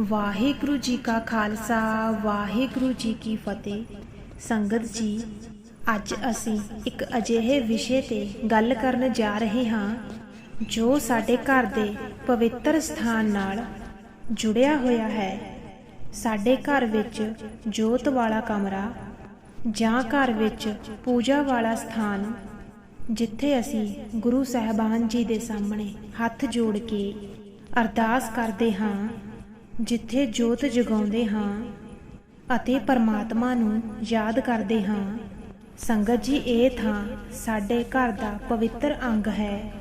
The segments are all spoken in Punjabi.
ਵਾਹਿਗੁਰੂ ਜੀ ਕਾ ਖਾਲਸਾ, ਵਾਹਿਗੁਰੂ ਜੀ ਕੀ ਫਤਿਹ। ਸੰਗਤ ਜੀ, ਅੱਜ ਅਸੀਂ ਇੱਕ ਅਜਿਹੇ ਵਿਸ਼ੇ ਤੇ ਗੱਲ ਕਰਨ ਜਾ ਰਹੇ ਹਾਂ, ਜੋ ਸਾਡੇ ਘਰ ਦੇ ਪਵਿੱਤਰ ਸਥਾਨ ਨਾਲ ਜੁੜਿਆ ਹੋਇਆ ਹੈ। ਸਾਡੇ ਘਰ ਵਿੱਚ ਜੋਤ ਵਾਲਾ ਕਮਰਾ ਜਾਂ ਘਰ ਵਿੱਚ ਪੂਜਾ ਵਾਲਾ ਸਥਾਨ, ਜਿੱਥੇ ਅਸੀਂ ਗੁਰੂ ਸਾਹਿਬਾਨ ਜੀ ਦੇ ਸਾਹਮਣੇ ਹੱਥ ਜੋੜ ਕੇ ਅਰਦਾਸ ਕਰਦੇ ਹਾਂ। ਜਿੱਥੇ ਜੋਤ ਜਗਾਉਂਦੇ ਹਾਂ ਅਤੇ ਪਰਮਾਤਮਾ ਨੂੰ ਯਾਦ ਕਰਦੇ ਹਾਂ। ਸੰਗਤ ਜੀ, ਇਹ ਥਾਂ ਸਾਡੇ ਘਰ ਦਾ ਪਵਿੱਤਰ ਅੰਗ ਹੈ।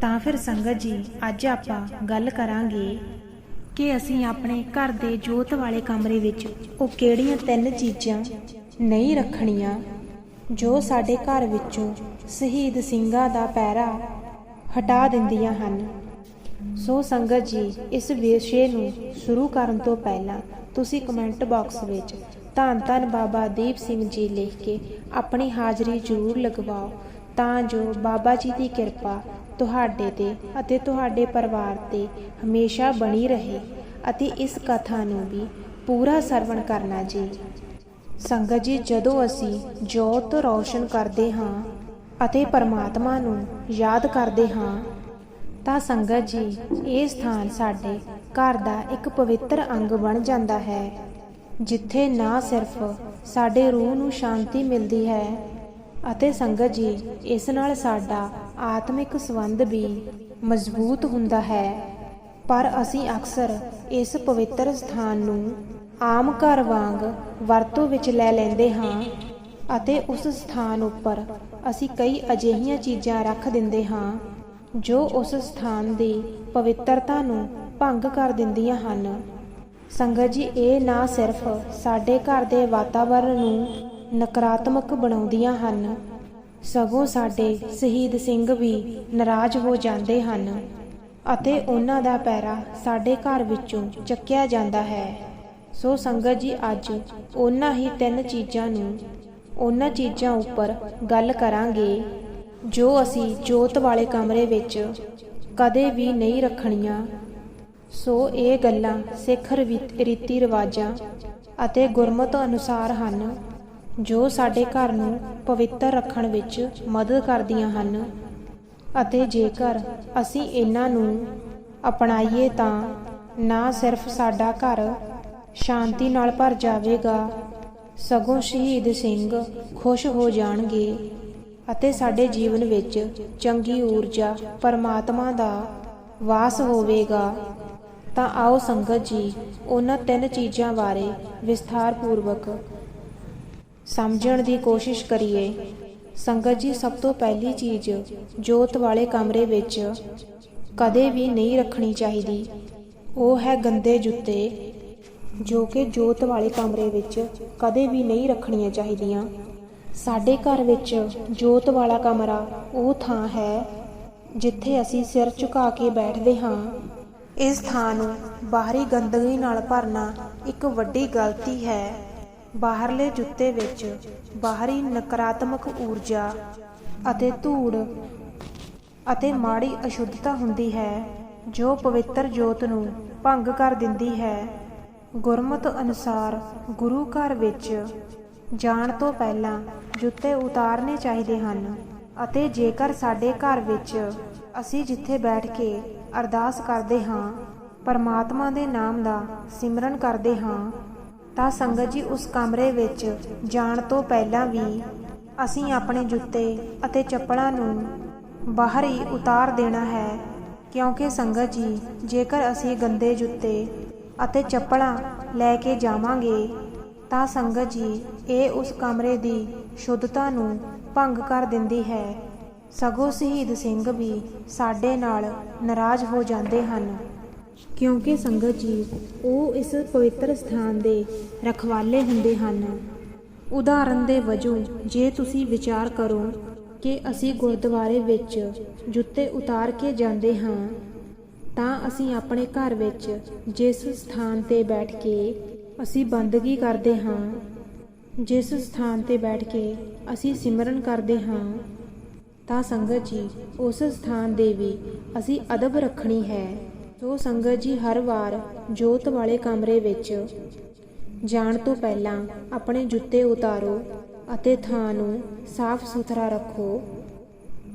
ਤਾਂ ਫਿਰ ਸੰਗਤ ਜੀ, ਅੱਜ ਆਪਾਂ ਗੱਲ ਕਰਾਂਗੇ ਕਿ ਅਸੀਂ ਆਪਣੇ ਘਰ ਦੇ ਜੋਤ ਵਾਲੇ ਕਮਰੇ ਵਿੱਚ ਉਹ ਕਿਹੜੀਆਂ ਤਿੰਨ ਚੀਜ਼ਾਂ ਨਹੀਂ ਰੱਖਣੀਆਂ, ਜੋ ਸਾਡੇ ਘਰ ਵਿੱਚੋਂ ਸ਼ਹੀਦ ਸਿੰਘਾਂ ਦਾ ਪੈਰਾ ਹਟਾ ਦਿੰਦੀਆਂ ਹਨ। ਸੋ ਸੰਗਤ ਜੀ, ਇਸ ਵਿਸ਼ੇ ਨੂੰ ਸ਼ੁਰੂ ਕਰਨ ਤੋਂ ਪਹਿਲਾਂ ਤੁਸੀਂ ਕਮੈਂਟ ਬਾਕਸ ਵਿੱਚ ਧੰਨ ਧੰਨ ਬਾਬਾ ਦੀਪ ਸਿੰਘ ਜੀ ਲਿਖ ਕੇ ਆਪਣੀ ਹਾਜ਼ਰੀ ਜ਼ਰੂਰ ਲਗਵਾਓ, ਤਾਂ ਜੋ ਬਾਬਾ ਜੀ ਦੀ ਕਿਰਪਾ ਤੁਹਾਡੇ ਤੇ ਅਤੇ ਤੁਹਾਡੇ ਪਰਿਵਾਰ ਤੇ ਹਮੇਸ਼ਾ ਬਣੀ ਰਹੇ ਅਤੇ ਇਸ ਕਥਾ ਨੂੰ ਵੀ ਪੂਰਾ ਸਰਵਣ ਕਰਨਾ ਜੀ। ਸੰਗਤ ਜੀ, ਜਦੋਂ ਅਸੀਂ ਜੋਤ ਰੌਸ਼ਨ ਕਰਦੇ ਹਾਂ ਅਤੇ ਪਰਮਾਤਮਾ ਨੂੰ ਯਾਦ ਕਰਦੇ ਹਾਂ ਤਾਂ ਸੰਗਤ ਜੀ, ਇਹ ਸਥਾਨ ਸਾਡੇ ਘਰ ਦਾ ਇੱਕ ਪਵਿੱਤਰ ਅੰਗ ਬਣ ਜਾਂਦਾ ਹੈ, ਜਿੱਥੇ ਨਾ ਸਿਰਫ ਸਾਡੇ ਰੂਹ ਨੂੰ ਸ਼ਾਂਤੀ ਮਿਲਦੀ ਹੈ ਅਤੇ ਸੰਗਤ ਜੀ, ਇਸ ਨਾਲ ਸਾਡਾ ਆਤਮਿਕ ਸੰਬੰਧ ਵੀ ਮਜ਼ਬੂਤ ਹੁੰਦਾ ਹੈ। ਪਰ ਅਸੀਂ ਅਕਸਰ ਇਸ ਪਵਿੱਤਰ ਸਥਾਨ ਨੂੰ ਆਮ ਘਰ ਵਾਂਗ ਵਰਤੋਂ ਵਿੱਚ ਲੈ ਲੈਂਦੇ ਹਾਂ ਅਤੇ ਉਸ ਸਥਾਨ ਉੱਪਰ ਅਸੀਂ ਕਈ ਅਜਿਹੀਆਂ ਚੀਜ਼ਾਂ ਰੱਖ ਦਿੰਦੇ ਹਾਂ ਜੋ ਉਸ ਸਥਾਨ ਦੀ ਪਵਿੱਤਰਤਾ ਨੂੰ ਭੰਗ ਕਰ ਦਿੰਦੀਆਂ ਹਨ। ਸੰਗਤ ਜੀ, ਇਹ ਨਾ ਸਿਰਫ ਸਾਡੇ ਘਰ ਦੇ ਵਾਤਾਵਰਣ ਨੂੰ ਨਕਾਰਾਤਮਕ ਬਣਾਉਂਦੀਆਂ ਹਨ, ਸਗੋਂ ਸਾਡੇ ਸ਼ਹੀਦ ਸਿੰਘ ਵੀ ਨਾਰਾਜ਼ ਹੋ ਜਾਂਦੇ ਹਨ ਅਤੇ ਉਹਨਾਂ ਦਾ ਪੈਰਾ ਸਾਡੇ ਘਰ ਵਿੱਚੋਂ ਚੱਕਿਆ ਜਾਂਦਾ ਹੈ। ਸੋ ਸੰਗਤ ਜੀ, ਅੱਜ ਉਹਨਾਂ ਹੀ ਤਿੰਨ ਚੀਜ਼ਾਂ ਨੂੰ ਉਹਨਾਂ ਚੀਜ਼ਾਂ ਉੱਪਰ ਗੱਲ ਕਰਾਂਗੇ। ਜੋ ਅਸੀਂ ਜੋਤ ਵਾਲੇ ਕਮਰੇ ਵਿੱਚ ਕਦੇ ਵੀ ਨਹੀਂ ਰੱਖਣੀਆਂ, ਸੋ ਇਹ ਗੱਲਾਂ ਸਿੱਖ ਰਵੀ- ਰੀਤੀ ਰਿਵਾਜਾਂ ਅਤੇ ਗੁਰਮਤ ਅਨੁਸਾਰ ਹਨ, ਜੋ ਸਾਡੇ ਘਰ ਨੂੰ ਪਵਿੱਤਰ ਰੱਖਣ ਵਿੱਚ ਮਦਦ ਕਰਦੀਆਂ ਹਨ। ਅਤੇ ਜੇਕਰ ਅਸੀਂ ਇਹਨਾਂ ਨੂੰ ਅਪਣਾਈਏ ਤਾਂ ਨਾ ਸਿਰਫ ਸਾਡਾ ਘਰ ਸ਼ਾਂਤੀ ਨਾਲ ਭਰ ਜਾਵੇਗਾ, ਸਗੋਂ ਸ਼ਹੀਦ ਸਿੰਘ ਖੁਸ਼ ਹੋ ਜਾਣਗੇ। ਅਤੇ ਸਾਡੇ ਜੀਵਨ ਵਿੱਚ ਚੰਗੀ ਊਰਜਾ ਪਰਮਾਤਮਾ ਦਾ ਵਾਸ ਹੋਵੇਗਾ। ਤਾਂ ਆਓ ਸੰਗਤ ਜੀ, ਉਹਨਾਂ ਤਿੰਨ ਚੀਜ਼ਾਂ ਬਾਰੇ ਵਿਸਥਾਰ ਪੂਰਵਕ ਸਮਝਣ ਦੀ ਕੋਸ਼ਿਸ਼ ਕਰੀਏ। ਸੰਗਤ ਜੀ, ਸਭ ਤੋਂ ਪਹਿਲੀ ਚੀਜ਼ ਜੋਤ ਵਾਲੇ ਕਮਰੇ ਵਿੱਚ ਕਦੇ ਵੀ ਨਹੀਂ ਰੱਖਣੀ ਚਾਹੀਦੀ। ਉਹ ਹੈ ਗੰਦੇ ਜੁੱਤੇ, ਜੋ ਕਿ ਜੋਤ ਵਾਲੇ ਕਮਰੇ ਵਿੱਚ ਕਦੇ ਵੀ ਨਹੀਂ ਰੱਖਣੀਆਂ ਚਾਹੀਦੀਆਂ। ਸਾਡੇ ਘਰ ਵਿੱਚ ਜੋਤ ਵਾਲਾ ਕਮਰਾ ਉਹ ਥਾਂ ਹੈ ਜਿੱਥੇ ਅਸੀਂ ਸਿਰ ਝੁਕਾ ਕੇ ਬੈਠਦੇ ਹਾਂ। ਇਸ ਥਾਂ ਨੂੰ ਬਾਹਰੀ ਗੰਦਗੀ ਨਾਲ ਭਰਨਾ ਇੱਕ ਵੱਡੀ ਗਲਤੀ ਹੈ। ਬਾਹਰਲੇ ਜੁੱਤੇ ਵਿੱਚ ਬਾਹਰੀ ਨਕਾਰਾਤਮਕ ਊਰਜਾ ਅਤੇ ਧੂੜ ਅਤੇ ਮਾੜੀ ਅਸ਼ੁੱਧਤਾ ਹੁੰਦੀ ਹੈ, ਜੋ ਪਵਿੱਤਰ ਜੋਤ ਨੂੰ ਭੰਗ ਕਰ ਦਿੰਦੀ ਹੈ। ਗੁਰਮਤ ਅਨੁਸਾਰ ਗੁਰੂ ਘਰ ਵਿੱਚ ਜਾਣ ਤੋਂ ਪਹਿਲਾਂ ਜੁੱਤੇ ਉਤਾਰਨੇ ਚਾਹੀਦੇ ਹਨ ਅਤੇ ਜੇਕਰ ਸਾਡੇ ਘਰ ਵਿੱਚ ਅਸੀਂ ਜਿੱਥੇ ਬੈਠ ਕੇ ਅਰਦਾਸ ਕਰਦੇ ਹਾਂ, ਪਰਮਾਤਮਾ ਦੇ ਨਾਮ ਦਾ ਸਿਮਰਨ ਕਰਦੇ ਹਾਂ, ਤਾਂ ਸੰਗਤ ਜੀ ਉਸ ਕਮਰੇ ਵਿੱਚ ਜਾਣ ਤੋਂ ਪਹਿਲਾਂ ਵੀ ਅਸੀਂ ਆਪਣੇ ਜੁੱਤੇ ਅਤੇ ਚੱਪਲਾਂ ਨੂੰ ਬਾਹਰ ਹੀ ਉਤਾਰ ਦੇਣਾ ਹੈ, ਕਿਉਂਕਿ ਸੰਗਤ ਜੀ ਜੇਕਰ ਅਸੀਂ ਗੰਦੇ ਜੁੱਤੇ ਅਤੇ ਚੱਪਲਾਂ ਲੈ ਕੇ ਜਾਵਾਂਗੇ ਤਾਂ ਸੰਗਤ ਜੀ ਇਹ ਉਸ ਕਮਰੇ ਦੀ ਸ਼ੁੱਧਤਾ ਨੂੰ ਭੰਗ ਕਰ ਦਿੰਦੀ ਹੈ। ਸਗੋਂ ਸ਼ਹੀਦ ਸਿੰਘ ਵੀ ਸਾਡੇ ਨਾਲ ਨਾਰਾਜ਼ ਹੋ ਜਾਂਦੇ ਹਨ। ਕਿਉਂਕਿ ਸੰਗਤ ਜੀ, ਉਹ ਇਸ ਪਵਿੱਤਰ ਸਥਾਨ ਦੇ ਰਖਵਾਲੇ ਹੁੰਦੇ ਹਨ। ਉਦਾਹਰਨ ਦੇ ਵਜੋਂ, ਜੇ ਤੁਸੀਂ ਵਿਚਾਰ ਕਰੋ ਕਿ ਅਸੀਂ ਗੁਰਦੁਆਰੇ ਵਿੱਚ ਜੁੱਤੇ ਉਤਾਰ ਕੇ ਜਾਂਦੇ ਹਾਂ, ਤਾਂ ਅਸੀਂ ਆਪਣੇ ਘਰ ਵਿੱਚ ਜਿਸ ਸਥਾਨ ਤੇ ਬੈਠ ਕੇ ਅਸੀਂ ਬੰਦਗੀ ਕਰਦੇ ਹਾਂ। ਜਿਸ ਸਥਾਨ ਤੇ ਬੈਠ ਕੇ ਅਸੀਂ ਸਿਮਰਨ ਕਰਦੇ ਹਾਂ, ਤਾਂ ਸੰਗਤ ਜੀ, ਉਸ ਸਥਾਨ ਦੇ ਵੀ ਅਸੀਂ ਅਦਬ ਰੱਖਣੀ ਹੈ। ਸੋ ਸੰਗਤ ਜੀ ਹਰ ਵਾਰ ਜੋਤ ਵਾਲੇ ਕਮਰੇ ਵਿੱਚ ਜਾਣ ਤੋਂ ਪਹਿਲਾਂ ਆਪਣੇ ਜੁੱਤੇ ਉਤਾਰੋ ਅਤੇ ਥਾਂ ਨੂੰ ਸਾਫ਼ ਸੁਥਰਾ ਰੱਖੋ,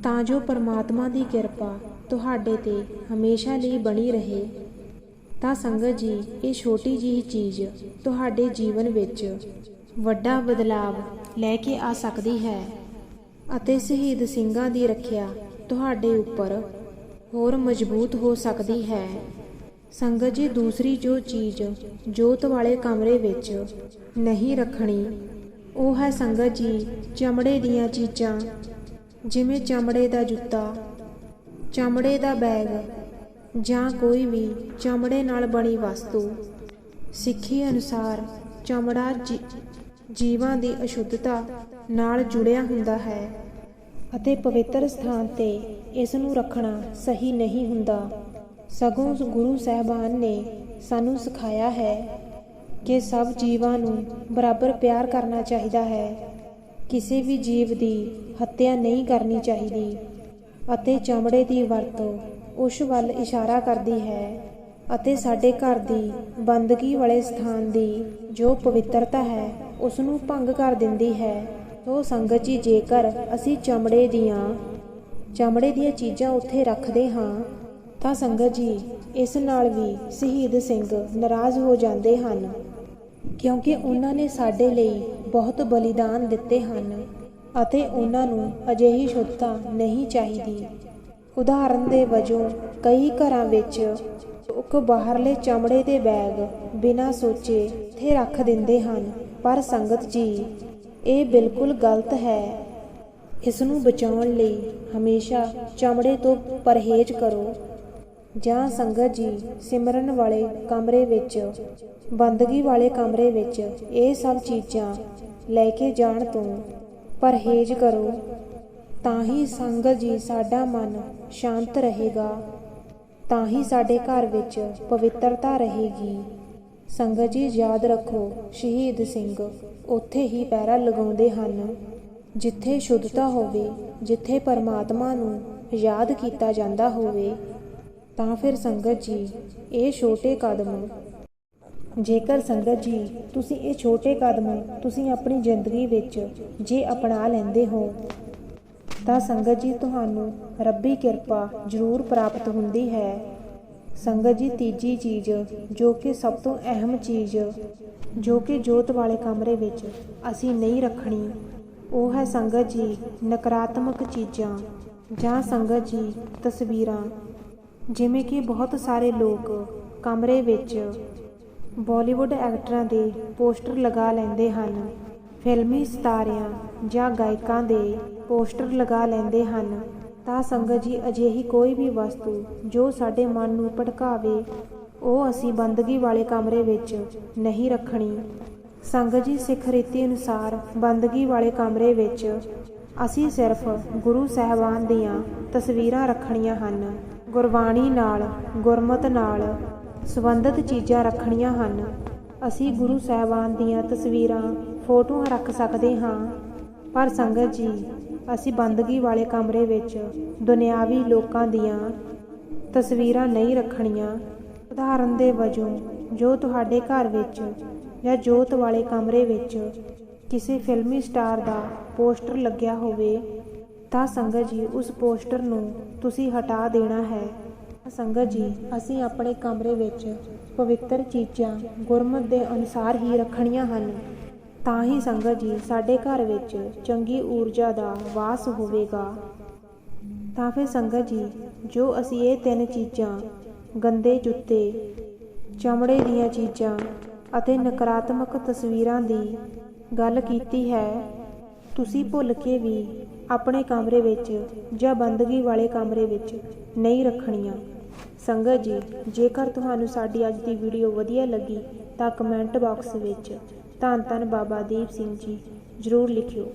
ਤਾਂ ਜੋ ਪਰਮਾਤਮਾ ਦੀ ਕਿਰਪਾ ਤੁਹਾਡੇ ਤੇ ਹਮੇਸ਼ਾ ਲਈ ਬਣੀ ਰਹੇ। ਤਾਂ ਸੰਗਤ ਜੀ, ਇਹ ਛੋਟੀ ਜਿਹੀ ਚੀਜ਼ ਤੁਹਾਡੇ ਜੀਵਨ ਵਿੱਚ ਵੱਡਾ ਬਦਲਾਵ ਲੈ ਕੇ ਆ ਸਕਦੀ ਹੈ ਅਤੇ ਸ਼ਹੀਦ ਸਿੰਘਾਂ ਦੀ ਰੱਖਿਆ ਤੁਹਾਡੇ ਉੱਪਰ ਹੋਰ ਮਜ਼ਬੂਤ ਹੋ ਸਕਦੀ ਹੈ। ਸੰਗਤ ਜੀ, ਦੂਸਰੀ ਜੋ ਚੀਜ਼ ਜੋਤ ਵਾਲੇ ਕਮਰੇ ਵਿੱਚ ਨਹੀਂ ਰੱਖਣੀ, ਉਹ ਹੈ ਸੰਗਤ ਜੀ, ਚਮੜੇ ਦੀਆਂ ਚੀਜ਼ਾਂ, ਜਿਵੇਂ ਚਮੜੇ ਦਾ ਜੁੱਤਾ, ਚਮੜੇ ਦਾ ਬੈਗ ਜਾਂ ਕੋਈ ਵੀ ਚਮੜੇ ਨਾਲ ਬਣੀ ਵਸਤੂ, ਸਿੱਖੀ ਅਨੁਸਾਰ ਚਮੜਾ ਜੀ- ਜੀਵਾਂ ਦੀ ਅਸ਼ੁੱਧਤਾ ਨਾਲ ਜੁੜਿਆ ਹੁੰਦਾ ਹੈ ਅਤੇ ਪਵਿੱਤਰ ਸਥਾਨ ਤੇ ਇਸ ਨੂੰ ਰੱਖਣਾ ਸਹੀ ਨਹੀਂ ਹੁੰਦਾ। ਸਗੋਂ ਗੁਰੂ ਸਾਹਿਬਾਨ ਨੇ ਸਾਨੂੰ ਸਿਖਾਇਆ ਹੈ ਕਿ ਸਭ ਜੀਵਾਂ ਨੂੰ ਬਰਾਬਰ ਪਿਆਰ ਕਰਨਾ ਚਾਹੀਦਾ ਹੈ। ਕਿਸੇ ਵੀ ਜੀਵ ਦੀ ਹੱਤਿਆ ਨਹੀਂ ਕਰਨੀ ਚਾਹੀਦੀ ਅਤੇ ਚਮੜੇ ਦੀ ਵਰਤੋਂ ਉਸ ਵੱਲ ਇਸ਼ਾਰਾ ਕਰਦੀ ਹੈ ਅਤੇ ਸਾਡੇ ਘਰ ਦੀ ਬੰਦਗੀ ਵਾਲੇ ਸਥਾਨ ਦੀ ਜੋ ਪਵਿੱਤਰਤਾ ਹੈ ਉਸ ਨੂੰ ਭੰਗ ਕਰ ਦਿੰਦੀ ਹੈ। ਸੋ ਸੰਗਤ ਜੀ, ਜੇਕਰ ਅਸੀਂ ਚਮੜੇ ਦੀਆਂ ਚਮੜੇ ਦੀਆਂ ਚੀਜ਼ਾਂ ਉੱਥੇ ਰੱਖਦੇ ਹਾਂ, ਤਾਂ ਸੰਗਤ ਜੀ, ਇਸ ਨਾਲ ਵੀ ਸ਼ਹੀਦ ਸਿੰਘ ਨਾਰਾਜ਼ ਹੋ ਜਾਂਦੇ ਹਨ, ਕਿਉਂਕਿ ਉਹਨਾਂ ਨੇ ਸਾਡੇ ਲਈ ਬਹੁਤ ਬਲੀਦਾਨ ਦਿੱਤੇ ਹਨ ਅਤੇ ਉਹਨਾਂ ਨੂੰ ਅਜਿਹੀ ਸ਼ੁੱਧਤਾ ਨਹੀਂ ਚਾਹੀਦੀ। ਉਦਾਹਰਨ ਦੇ ਵਜੋਂ, ਕਈ ਘਰਾਂ ਵਿੱਚ ਇੱਕ ਬਾਹਰਲੇ ਚਮੜੇ ਦੇ ਬੈਗ ਬਿਨਾਂ ਸੋਚੇ ਇੱਥੇ ਰੱਖ ਦਿੰਦੇ ਹਨ। ਪਰ ਸੰਗਤ ਜੀ, ਇਹ ਬਿਲਕੁਲ ਗਲਤ ਹੈ। ਇਸ ਨੂੰ ਬਚਾਉਣ ਲਈ ਹਮੇਸ਼ਾ ਚਮੜੇ ਤੋਂ ਪਰਹੇਜ਼ ਕਰੋ। ਜਾਂ ਸੰਗਤ ਜੀ, ਸਿਮਰਨ ਵਾਲੇ ਕਮਰੇ ਵਿੱਚ, ਬੰਦਗੀ ਵਾਲੇ ਕਮਰੇ ਵਿੱਚ ਇਹ ਸਭ ਚੀਜ਼ਾਂ ਲੈ ਕੇ ਜਾਣ ਤੋਂ ਪਰਹੇਜ਼ ਕਰੋ। ਤਾਂ ਹੀ ਸੰਗਤ ਜੀ ਸਾਡਾ ਮਨ ਸ਼ਾਂਤ ਰਹੇਗਾ। ਤਾਂ ਹੀ ਸਾਡੇ ਘਰ ਵਿੱਚ ਪਵਿੱਤਰਤਾ ਰਹੇਗੀ। ਸੰਗਤ ਜੀ, ਯਾਦ ਰੱਖੋ, ਸ਼ਹੀਦ ਸਿੰਘ ਉੱਥੇ ਹੀ ਪਹਿਰਾ ਲਗਾਉਂਦੇ ਹਨ। ਜਿੱਥੇ ਸ਼ੁੱਧਤਾ ਹੋਵੇ, ਜਿੱਥੇ ਪਰਮਾਤਮਾ ਨੂੰ ਯਾਦ ਕੀਤਾ ਜਾਂਦਾ ਹੋਵੇ, ਤਾਂ ਫਿਰ ਸੰਗਤ ਜੀ, ਇਹ ਛੋਟੇ ਕਦਮ। ਜੇਕਰ ਸੰਗਤ ਜੀ, ਤੁਸੀਂ ਇਹ ਛੋਟੇ ਕਦਮ ਤੁਸੀਂ ਆਪਣੀ ਜ਼ਿੰਦਗੀ ਵਿੱਚ ਜੇ ਅਪਣਾ ਲੈਂਦੇ ਹੋ ਤਾਂ ਸੰਗਤ ਜੀ ਤੁਹਾਨੂੰ ਰੱਬੀ ਕਿਰਪਾ ਜ਼ਰੂਰ ਪ੍ਰਾਪਤ ਹੁੰਦੀ ਹੈ। ਸੰਗਤ ਜੀ, ਤੀਜੀ ਚੀਜ਼ ਜੋ ਕਿ ਸਭ ਤੋਂ ਅਹਿਮ ਚੀਜ਼ ਜੋ ਕਿ ਜੋਤ ਵਾਲੇ ਕਮਰੇ ਵਿੱਚ ਅਸੀਂ ਨਹੀਂ ਰੱਖਣੀ, ਉਹ ਹੈ ਸੰਗਤ ਜੀ ਨਕਾਰਾਤਮਕ ਚੀਜ਼ਾਂ ਜਾਂ ਸੰਗਤ ਜੀ ਤਸਵੀਰਾਂ। ਜਿਵੇਂ ਕਿ ਬਹੁਤ ਸਾਰੇ ਲੋਕ ਕਮਰੇ ਵਿੱਚ ਬਾਲੀਵੁੱਡ ਐਕਟਰਾਂ ਦੇ ਪੋਸਟਰ ਲਗਾ ਲੈਂਦੇ ਹਨ। ਫਿਲਮੀ ਸਿਤਾਰਿਆਂ ਜਾਂ ਗਾਇਕਾਂ ਦੇ ਪੋਸਟਰ ਲਗਾ ਲੈਂਦੇ ਹਨ, ਤਾਂ ਸੰਗਤ ਜੀ ਅਜਿਹੀ ਕੋਈ ਵੀ ਵਸਤੂ ਜੋ ਸਾਡੇ ਮਨ ਨੂੰ ਭੜਕਾਵੇ, ਉਹ ਅਸੀਂ ਬੰਦਗੀ ਵਾਲੇ ਕਮਰੇ ਵਿੱਚ ਨਹੀਂ ਰੱਖਣੀ। ਸੰਗਤ ਜੀ ਸਿੱਖ ਰੀਤੀ ਅਨੁਸਾਰ ਬੰਦਗੀ ਵਾਲੇ ਕਮਰੇ ਵਿੱਚ ਅਸੀਂ ਸਿਰਫ ਗੁਰੂ ਸਾਹਿਬਾਨ ਦੀਆਂ ਤਸਵੀਰਾਂ ਰੱਖਣੀਆਂ ਹਨ। ਗੁਰਬਾਣੀ ਨਾਲ, ਗੁਰਮਤ ਨਾਲ ਸੰਬੰਧਿਤ ਚੀਜ਼ਾਂ ਰੱਖਣੀਆਂ ਹਨ। ਅਸੀਂ ਗੁਰੂ ਸਾਹਿਬਾਨ ਦੀਆਂ ਤਸਵੀਰਾਂ ਫੋਟੋਆਂ ਰੱਖ ਸਕਦੇ ਹਾਂ। ਪਰ ਸੰਗਤ ਜੀ, ਅਸੀਂ ਬੰਦਗੀ ਵਾਲੇ ਕਮਰੇ ਵਿੱਚ ਦੁਨਿਆਵੀ ਲੋਕਾਂ ਦੀਆਂ ਤਸਵੀਰਾਂ ਨਹੀਂ ਰੱਖਣੀਆਂ। ਉਦਾਹਰਨ ਦੇ ਵਜੋਂ, ਜੋ ਤੁਹਾਡੇ ਘਰ ਵਿੱਚ ਜਾਂ ਜੋਤ ਵਾਲੇ ਕਮਰੇ ਵਿੱਚ ਕਿਸੇ ਫਿਲਮੀ ਸਟਾਰ ਦਾ ਪੋਸਟਰ ਲੱਗਿਆ ਹੋਵੇ, ਤਾਂ ਸੰਗਤ ਜੀ, ਉਸ ਪੋਸਟਰ ਨੂੰ ਤੁਸੀਂ ਹਟਾ ਦੇਣਾ ਹੈ। ਸੰਗਤ ਜੀ, ਅਸੀਂ ਆਪਣੇ ਕਮਰੇ ਵਿੱਚ ਪਵਿੱਤਰ ਚੀਜ਼ਾਂ ਗੁਰਮਤ ਦੇ ਅਨੁਸਾਰ ਹੀ ਰੱਖਣੀਆਂ ਹਨ। ਤਾਂ ਹੀ ਸੰਗਤ ਜੀ ਸਾਡੇ ਘਰ ਵਿੱਚ ਚੰਗੀ ਊਰਜਾ ਦਾ ਵਾਸ ਹੋਵੇਗਾ। ਤਾਂ ਫਿਰ ਸੰਗਤ ਜੀ, ਜੋ ਅਸੀਂ ਇਹ ਤਿੰਨ ਚੀਜ਼ਾਂ, ਗੰਦੇ ਜੁੱਤੇ, ਚਮੜੇ ਦੀਆਂ ਚੀਜ਼ਾਂ ਅਤੇ ਨਕਾਰਾਤਮਕ ਤਸਵੀਰਾਂ ਦੀ ਗੱਲ ਕੀਤੀ ਹੈ, ਤੁਸੀਂ ਭੁੱਲ ਕੇ ਵੀ ਆਪਣੇ ਕਮਰੇ ਵਿੱਚ ਜਾਂ ਬੰਦਗੀ ਵਾਲੇ ਕਮਰੇ ਵਿੱਚ ਨਹੀਂ ਰੱਖਣੀਆਂ। ਸੰਗਤ ਜੀ, ਜੇਕਰ ਤੁਹਾਨੂੰ ਸਾਡੀ ਅੱਜ ਦੀ ਵੀਡੀਓ ਵਧੀਆ ਲੱਗੀ, ਤਾਂ ਕਮੈਂਟ ਬਾਕਸ ਵਿੱਚ ਧੰਨ ਧੰਨ ਬਾਬਾ ਦੀਪ ਸਿੰਘ ਜੀ ਜ਼ਰੂਰ ਲਿਖਿਓ।